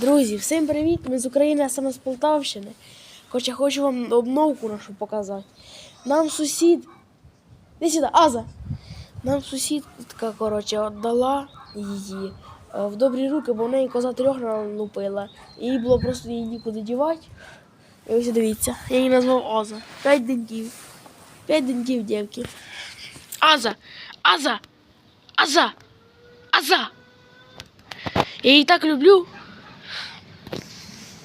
Друзі, всім привіт! Ми з України, а саме з Полтавщини. Хоча хочу вам обновку нашу показати. Нам сусід. Не сюди, Аза. Нам сусідка, коротше, віддала її е, в добрі руки, бо в неї коза трьох налупила. Їй було просто її нікуди дівати. І ось дивіться, я її назвав Аза. П'ять дентів. П'ять дентів, дівки. Аза! Аза! Аза! Аза! Я її так люблю.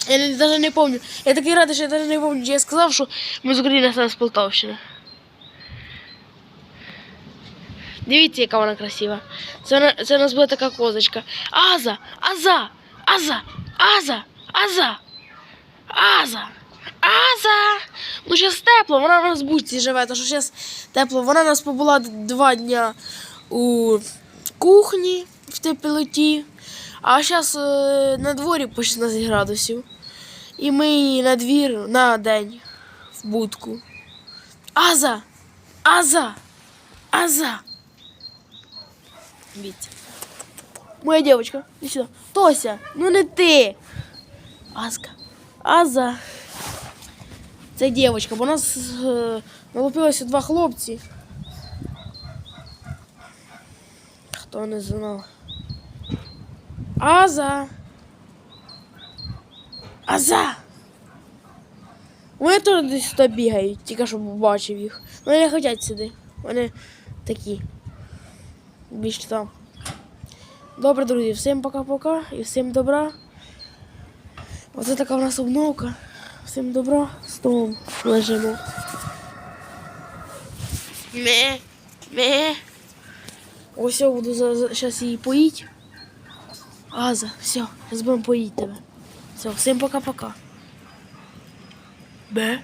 Я даже не помню. Я такий радий, що я даже не помню, я сказав, що ми з України а з Полтавщини. Дивіться, яка вона красива. Це, це у нас була така козочка. Аза! Аза! Аза! Аза! Аза! Аза! Аза! Ну, зараз тепло, вона у нас в будці живе, тому що зараз тепло. Вона у нас побула два дня у кухні в теплоті, а зараз на дворі по 16 градусів. І ми її на двір на день в будку. Аза! Аза! Аза! Дивіться. Моя дівчинка, іди сюди. Тося, ну не ти. Азка. Аза. Це дівчинка, бо у нас е, налупилося два хлопці. Хто не знав. Аза. Аза. Вони теж десь сюди бігають, тільки що бачив їх. Вони не хочуть сюди. Вони такі. Більш там. Добре, друзі, всім пока-пока і всім добра. Оце така в нас обновка. Всім добра, з домом лежимо. Ме, ме. Ось я буду зараз її поїть. Аза, все, зараз будемо поїти тебе. Все, всім пока-пока. Бе.